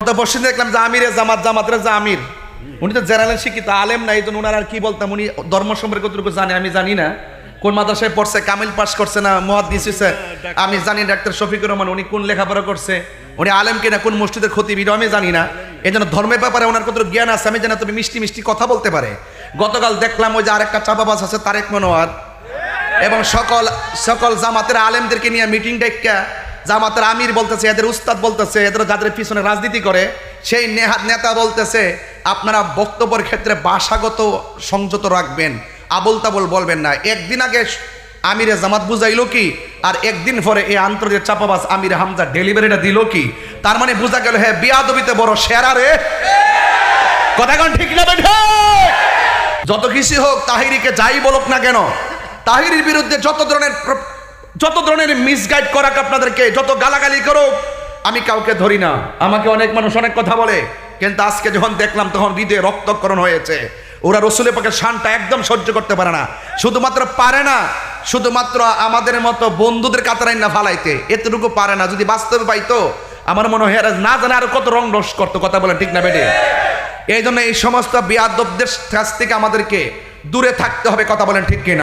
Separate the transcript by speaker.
Speaker 1: তো বসে দেখলাম যে আমিরে জামাত, জামাতের যে আমির। উনি তো জেনারেল শিক্ষিত, আলেম না এই জন্য ওনার আর কি বলতাম? উনি ধর্ম সম্পর্কে কতটুকু জানে আমি জানি না। কোন মাদ্রাসায় পড়ছে, কামিল পাস করছে না মহাদিস হইছে? আমি জানি ডাক্তার শফিকুর রহমান উনি কোন লেখাপড়া করছে? উনি আলেম কিনা, কোন মসজিদের ক্ষতি বিরো আমি জানি না। এই জন্য ধর্মের ব্যাপারে ওনার কত জ্ঞান আছে, আমি জানি তবে মিষ্টি মিষ্টি কথা বলতে পারে। গতকাল দেখলাম ওই যে আরেকটা চাপাবাস আছে, তারেক মনোয়ার। এবং সকল সকল জামাতের আলেমদেরকে নিয়ে মিটিং ডেকা জামাতের আমির বলতেছে, এদের উস্তাদ বলতেছে, এদের যাদের পিছনে রাজনীতি করে, সেই নেতা বলতেছে, আপনারা বক্তব্যের ক্ষেত্রে ভাষাগত সংযত রাখবেন আবল তাবল বলবেন না। একদিন আগে আমিরে জামাত বুঝাইলো কি, আর একদিন পরে এই আন্তর্জাতিক চাপাবাস আমির হামজা ডেলিভারিটা দিল কি, তার মানে বোঝা গেল হ্যাঁ বিয়াদবিতে বড় সেরা রে। কথা কোন ঠিক না বেঠে? যত কিছু হোক, তাহিরিকে যাই বলুক না কেন, তাহিরির বিরুদ্ধে যত ধরনের যত ধরনের মিসগাইড করাক আপনাদেরকে, যত গালাগালি করুক, আমি কাউকে ধরি না। আমাকে অনেক মানুষ অনেক কথা বলে, কিন্তু আজকে যখন দেখলাম তখন হৃদয়ে রক্তকরণ হয়েছে। ওরা রসুলের পক্ষে শানটা একদম সহ্য করতে পারে না। শুধুমাত্র পারে না, শুধুমাত্র আমাদের মতো বন্ধুদের কাতারাই না ফালাইতে। এতটুকু পারে না, যদি বাস্তবে পাইতো, আমার মনে হয় না জানে আরও কত রং রস করতো, কথা বলে ঠিক না বেটে? এই জন্য এই সমস্ত বিয়াদবদের কাছ থেকে আমাদেরকে দূরে থাকতে হবে, কথা বলেন ঠিক কিনা?